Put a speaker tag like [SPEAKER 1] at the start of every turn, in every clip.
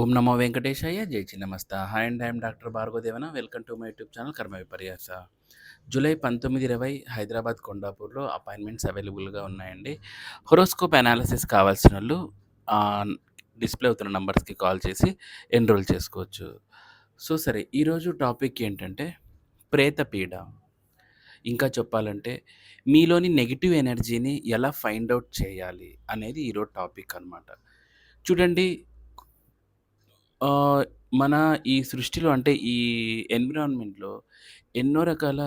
[SPEAKER 1] ఓం నమో వెంకటేశయ్య జై Chinnamasta. Hi and I'm doctor Bhargavadevana. Welcome to my YouTube channel Karma Viparyasa. July పంతొమ్మిది ఇరవై హైదరాబాద్ కొండాపూర్లో అపాయింట్మెంట్స్ అవైలబుల్గా ఉన్నాయండి. హొరోస్కోప్ అనాలిసిస్ కావాల్సిన వాళ్ళు డిస్ప్లే అవుతున్న నంబర్స్కి కాల్ చేసి ఎన్రోల్ చేసుకోవచ్చు. సో సరే ఈరోజు టాపిక్ ఏంటంటే ప్రేతపీడ ఇంకా చెప్పాలంటే మీలోని నెగిటివ్ ఎనర్జీని ఎలా ఫైండ్ అవుట్ చేయాలి అనేది ఈరోజు టాపిక్ అన్నమాట. చూడండి మన ఈ సృష్టిలో అంటే ఈ ఎన్విరాన్మెంట్లో ఎన్నో రకాల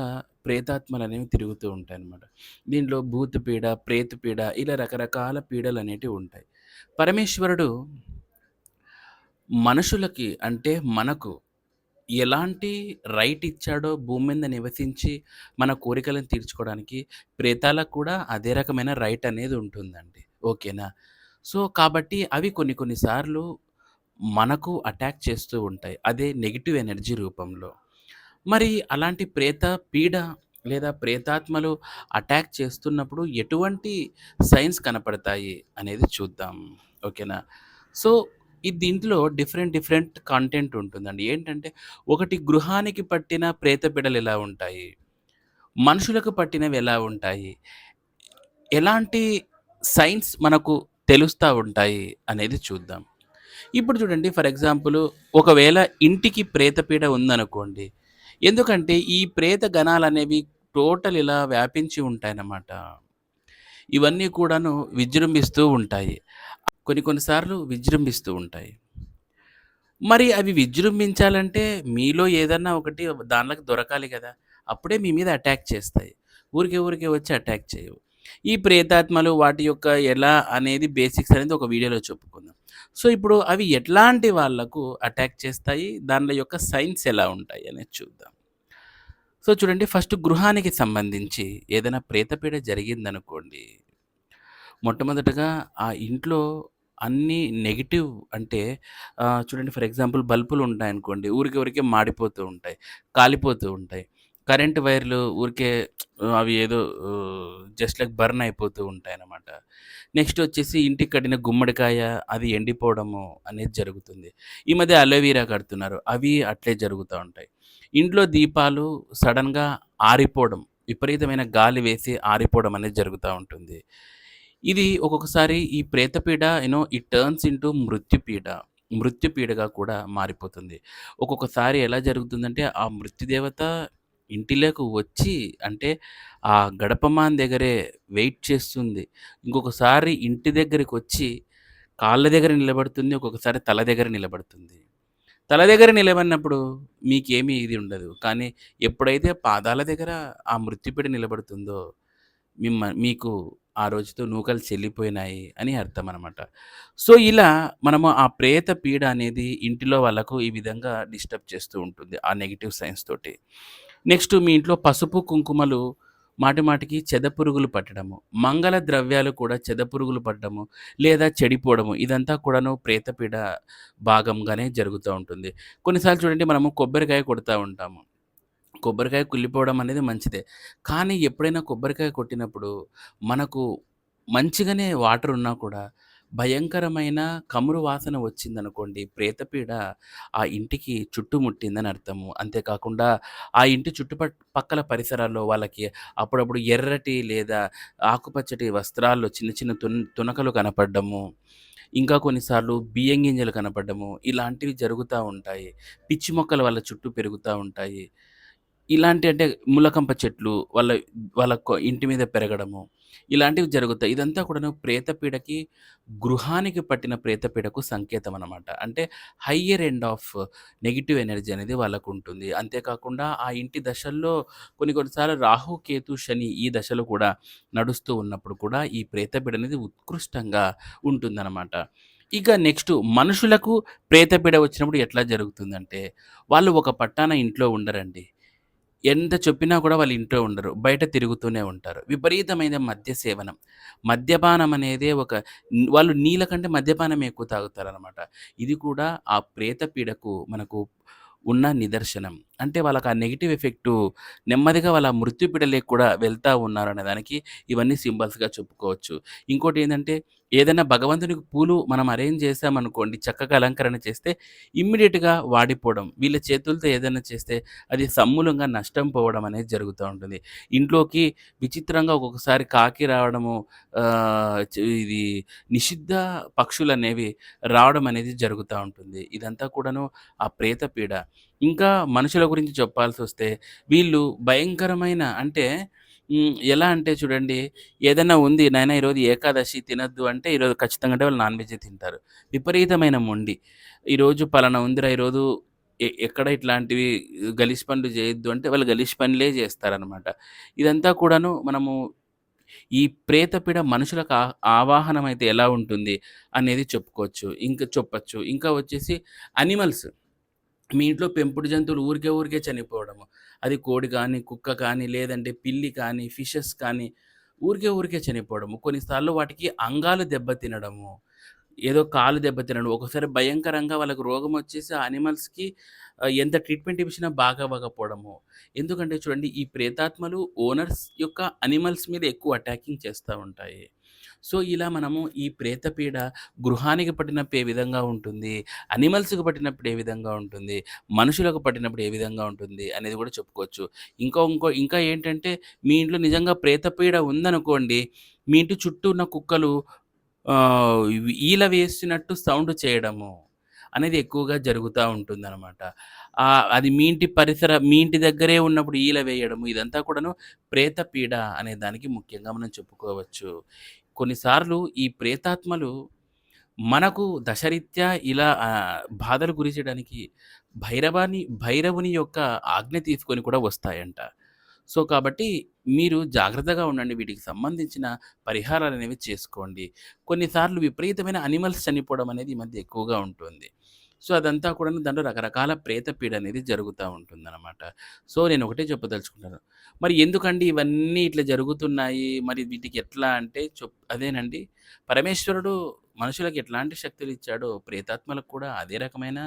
[SPEAKER 1] ప్రేతాత్మలు అనేవి తిరుగుతూ ఉంటాయి అన్నమాట దీంట్లో భూత పీడ ప్రేత పీడ ఇలా రకరకాల పీడలు అనేటివి ఉంటాయి. పరమేశ్వరుడు మనుషులకి అంటే మనకు ఎలాంటి రైట్ ఇచ్చాడో భూమి మీద నివసించి మన కోరికలను తీర్చుకోవడానికి ప్రేతాలకు కూడా అదే రకమైన రైట్ అనేది ఉంటుందండి. ఓకేనా? సో కాబట్టి అవి కొన్ని కొన్ని సార్లు మనకు అటాక్ చేస్తూ ఉంటాయి. అదే నెగిటివ్ ఎనర్జీ రూపంలో. మరి అలాంటి ప్రేత పీడ లేదా ప్రేతాత్మలు అటాక్ చేస్తున్నప్పుడు ఎటువంటి సైన్స్ కనపడతాయి అనేది చూద్దాం. ఓకేనా? సో ఈ దీంట్లో డిఫరెంట్ డిఫరెంట్ కంటెంట్ ఉంటుందండి. ఏంటంటే ఒకటి గృహానికి పట్టిన ప్రేతపీడలు ఎలా ఉంటాయి? మనుషులకు పట్టినవి ఎలా ఉంటాయి? ఎలాంటి సైన్స్ మనకు తెలుస్తూ ఉంటాయి అనేది చూద్దాం. ఇప్పుడు చూడండి ఫర్ ఎగ్జాంపుల్ ఒకవేళ ఇంటికి ప్రేతపీడ ఉందనుకోండి ఎందుకంటే ఈ ప్రేత గణాలు అనేవి టోటల్ ఇలా వ్యాపించి ఉంటాయన్నమాట. ఇవన్నీ కూడాను విజృంభిస్తూ ఉంటాయి. కొన్ని కొన్నిసార్లు విజృంభిస్తూ ఉంటాయి. మరి అవి విజృంభించాలంటే మీలో ఏదన్నా ఒకటి దానిలోకి దొరకాలి కదా అప్పుడే మీ మీద అటాక్ చేస్తాయి. ఊరికే ఊరికే వచ్చి అటాక్ చేయవు. ఈ ప్రేతాత్మలు వాటి యొక్క ఎలా అనేది బేసిక్స్ అనేది ఒక వీడియోలో చెప్పుకుందాం. సో ఇప్పుడు అవి ఎట్లాంటి వాళ్ళకు అటాక్ చేస్తాయి? దాని యొక్క సైన్స్ ఎలా ఉంటాయి అనేది చూద్దాం. సో చూడండి ఫస్ట్ గృహానికి సంబంధించి ఏదైనా ప్రేతపీడ జరిగిందనుకోండి మొట్టమొదటగా ఆ ఇంట్లో అన్ని నెగిటివ్ అంటే చూడండి ఫర్ ఎగ్జాంపుల్ బల్బులు ఉంటాయనుకోండి ఊరికే ఊరికే మాడిపోతూ ఉంటాయి కాలిపోతూ ఉంటాయి. కరెంట్ వైర్లు ఊరికే అవి ఏదో జస్ట్ లైక్ బర్న్ అయిపోతూ ఉంటాయి అన్నమాట నెక్స్ట్ వచ్చేసి ఇంటికి కట్టిన గుమ్మడికాయ అది ఎండిపోవడము అనేది జరుగుతుంది. ఈ మధ్య అలోవీరా కడుతున్నారు. అవి అట్లే జరుగుతూ ఉంటాయి. ఇంట్లో దీపాలు సడన్గా ఆరిపోవడం విపరీతమైన గాలి వేసి ఆరిపోవడం అనేది జరుగుతూ ఉంటుంది. ఇది ఒక్కొక్కసారి ఈ ప్రేతపీడ యూనో ఈ టర్న్స్ ఇంటూ మృత్యుపీడ. మృత్యుపీడగా కూడా మారిపోతుంది. ఒక్కొక్కసారి ఎలా జరుగుతుందంటే ఆ మృత్యుదేవత ఇంటిలోకి వచ్చి అంటే ఆ గడపమాన్ దగ్గరే వెయిట్ చేస్తుంది. ఇంకొకసారి ఇంటి దగ్గరికి వచ్చి కాళ్ళ దగ్గర నిలబడుతుంది ఒక్కొక్కసారి తల దగ్గర నిలబడుతుంది. తల దగ్గర నిలబడినప్పుడు మీకేమీ ఇది ఉండదు. కానీ ఎప్పుడైతే పాదాల దగ్గర ఆ మృత్యుపీడ నిలబడుతుందో మిమ్మ మీకు ఆ రోజుతో నూకలు చెల్లిపోయినాయి అని అర్థం అనమాట సో ఇలా మనము ఆ ప్రేత పీడ అనేది ఇంటిలో వాళ్ళకు ఈ విధంగా డిస్టర్బ్ చేస్తూ ఉంటుంది ఆ నెగిటివ్ సైన్స్ తోటి. నెక్స్ట్ మీ ఇంట్లో పసుపు కుంకుమలు మాటి మాటికి చెదపురుగులు పట్టడము మంగళ ద్రవ్యాలు కూడా చెదపురుగులు పట్టడము లేదా చెడిపోవడము ఇదంతా కూడాను ప్రేతపీడ భాగంగానే జరుగుతూ ఉంటుంది. కొన్నిసార్లు చూడండి మనము కొబ్బరికాయ కొడుతూ ఉంటాము. కొబ్బరికాయ కుళ్ళిపోవడం అనేది మంచిదే. కానీ ఎప్పుడైనా కొబ్బరికాయ కొట్టినప్పుడు మనకు మంచిగానే వాటర్ ఉన్నా కూడా భయంకరమైన కమురు వాసన వచ్చిందనుకోండి ప్రేతపీడ ఆ ఇంటికి చుట్టుముట్టిందని అర్థము అంతేకాకుండా ఆ ఇంటి చుట్టుపక్కల పక్కల పరిసరాల్లో వాళ్ళకి అప్పుడప్పుడు ఎర్రటి లేదా ఆకుపచ్చటి వస్త్రాల్లో చిన్న చిన్న తున్ తునకలు కనపడము ఇంకా కొన్నిసార్లు బియ్యం గింజలు కనపడము ఇలాంటివి జరుగుతూ ఉంటాయి. పిచ్చి మొక్కల వల్ల చుట్టూ పెరుగుతూ ఉంటాయి. ఇలాంటి అంటే ములకంప చెట్లు వాళ్ళ వాళ్ళ కొ- ఇంటి మీద పెరగడము ఇలాంటివి జరుగుతాయి. ఇదంతా కూడా ప్రేతపీడకి గృహానికి పట్టిన ప్రేతపీడకు సంకేతం అనమాట అంటే higher end of negative energy అనేది వాళ్ళకు ఉంటుంది అంతేకాకుండా ఆ ఇంటి దశల్లో కొన్ని కొన్నిసార్లు రాహు కేతు శని ఈ దశలో కూడా నడుస్తూ ఉన్నప్పుడు కూడా ఈ ప్రేతపీడ అనేది ఉత్కృష్టంగా ఉంటుందన్నమాట. ఇక నెక్స్ట్ మనుషులకు ప్రేతపీడ వచ్చినప్పుడు ఎట్లా జరుగుతుందంటే వాళ్ళు ఒక పట్టాన ఇంట్లో ఉండరండి. ఎంత చెప్పినా కూడా వాళ్ళు ఇంట్లో ఉండరు. బయట తిరుగుతూనే ఉంటారు. విపరీతమైన మద్య సేవనం. మద్యపానం అనేది ఒక వాళ్ళు నీళ్ళ కంటే మద్యపానం ఎక్కువ తాగుతారనమాట ఇది కూడా ఆ ప్రేత పీడకు మనకు ఉన్న నిదర్శనం. అంటే వాళ్ళకి ఆ నెగిటివ్ ఎఫెక్టు నెమ్మదిగా వాళ్ళ మృత్యుపీడలేకి కూడా వెళ్తూ ఉన్నారు అనే దానికి ఇవన్నీ సింబల్స్గా చెప్పుకోవచ్చు ఇంకోటి ఏంటంటే ఏదైనా భగవంతునికి పూలు మనం అరేంజ్ చేశామనుకోండి, చక్కగా అలంకరణ చేస్తే ఇమ్మీడియేట్‌గా వాడిపోవడం. వీళ్ళ చేతులతో ఏదైనా చేస్తే అది సమూలంగా నష్టం పోవడం అనేది జరుగుతూ ఉంటుంది. ఇంట్లోకి విచిత్రంగా ఒక్కొక్కసారి కాకి రావడము ఇది నిషిద్ధ పక్షులు అనేవి రావడం అనేది జరుగుతూ ఉంటుంది. ఇదంతా కూడాను ఆ ప్రేత పీడ. ఇంకా మనుషుల గురించి చెప్పాల్సి వస్తే వీళ్ళు భయంకరమైన అంటే ఎలా అంటే చూడండి ఏదైనా ఉంది నాయన ఈరోజు ఏకాదశి తినొద్దు అంటే ఈరోజు ఖచ్చితంగా అంటే వాళ్ళు నాన్ వెజ్ తింటారు. విపరీతమైన మొండి. ఈరోజు పలానా ఉందిరా ఈరోజు ఎ ఎక్కడ ఇట్లాంటివి గలిష్ పనులు చేయొద్దు అంటే వాళ్ళు గలిష్ పనులే చేస్తారనమాట. ఇదంతా కూడాను మనము ఈ ప్రేతపీడ మనుషులకు ఆవాహనం అయితే ఎలా ఉంటుంది అనేది చెప్పుకోవచ్చు. ఇంకా చెప్పచ్చు ఇంకా వచ్చేసి అనిమల్స్ మీ ఇంట్లో పెంపుడు జంతువులు ఊరికే ఊరికే చనిపోవడము. అది కోడి కానీ, కుక్క కానీ, లేదంటే పిల్లి కానీ, ఫిషెస్ కానీ ఊరికే ఊరికే చనిపోవడము. కొన్నిసార్లు వాటికి అంగాలు దెబ్బతినడము. ఏదో కాలు దెబ్బతినడం. ఒకసారి భయంకరంగా వాళ్ళకి రోగమొచ్చేసి ఆ యానిమల్స్‌కి ఎంత ట్రీట్మెంట్ ఇవ్వచ్చినా బాగా అవ్వకపోవడము ఎందుకంటే చూడండి ఈ ప్రేతాత్మలు ఓనర్స్ యొక్క అనిమల్స్ మీద ఎక్కువ అటాకింగ్ చేస్తూ ఉంటాయి. సో, ఇలా మనము ఈ ప్రేత పీడ గృహానికి పట్టినప్పుడు ఏ విధంగా ఉంటుంది, అనిమల్స్కి పట్టినప్పుడు ఏ విధంగా ఉంటుంది, మనుషులకు పట్టినప్పుడు ఏ విధంగా ఉంటుంది అనేది కూడా చెప్పుకోవచ్చు. ఇంకో ఇంకో ఇంకా ఏంటంటే మీ ఇంట్లో నిజంగా ప్రేత పీడ ఉందనుకోండి, మీ ఇంటి చుట్టూ ఉన్న కుక్కలు ఈల వేసినట్టు సౌండ్ చేయడము అనేది ఎక్కువగా జరుగుతూ ఉంటుందన్నమాట అది మీ ఇంటి పరిసర మీ ఇంటి దగ్గరే ఉన్నప్పుడు ఈల వేయడము ఇదంతా కూడాను ప్రేత పీడ అనే దానికి ముఖ్యంగా మనం చెప్పుకోవచ్చు. కొన్నిసార్లు ఈ ప్రేతాత్మలు మనకు దశరీత్యా ఇలా బాధలు గురి చేయడానికి భైరవాని భైరవుని యొక్క ఆజ్ఞ తీసుకొని కూడా వస్తాయంట. సో, కాబట్టి మీరు జాగ్రత్తగా ఉండండి. వీటికి సంబంధించిన పరిహారాలు అనేవి చేసుకోండి. కొన్నిసార్లు విపరీతమైన అనిమల్స్ చనిపోవడం అనేది ఈ మధ్య ఎక్కువగా ఉంటుంది. సో, అదంతా కూడా దాంట్లో రకరకాల ప్రేత పీడ అనేది ఉంటుంది అనమాట సో, నేను ఒకటే చెప్పదలుచుకుంటాను మరి ఎందుకండి ఇవన్నీ ఇట్లా జరుగుతున్నాయి? మరి వీటికి ఎట్లా అంటే చెప్ అదేనండి పరమేశ్వరుడు మనుషులకు ఎట్లాంటి శక్తులిచ్చాడో ప్రేతాత్మలకు కూడా అదే రకమైన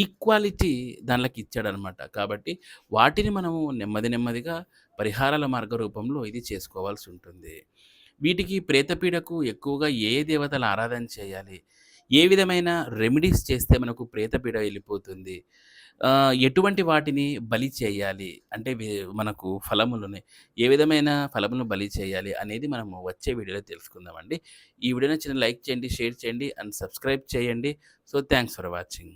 [SPEAKER 1] ఈక్వాలిటీ దానిలోకి ఇచ్చాడనమాట. కాబట్టి వాటిని మనము నెమ్మది నెమ్మదిగా పరిహారాల మార్గ రూపంలో ఇది చేసుకోవాల్సి ఉంటుంది వీటికి ప్రేతపీడకు ఎక్కువగా ఏ దేవతల ఆరాధన చేయాలి? ఏ విధమైన రెమెడీస్ చేస్తే మనకు ప్రేతపీడ వెళ్ళిపోతుంది ఎటువంటి వాటిని బలి చేయాలి? అంటే మనకు ఫలములని ఏ విధమైన ఫలములను బలి చేయాలి? అనేది మనము వచ్చే వీడియోలో తెలుసుకుందామండి. ఈ వీడియో నచ్చిన లైక్ చేయండి, షేర్ చేయండి అండ్ సబ్స్క్రైబ్ చేయండి. So, thanks for watching.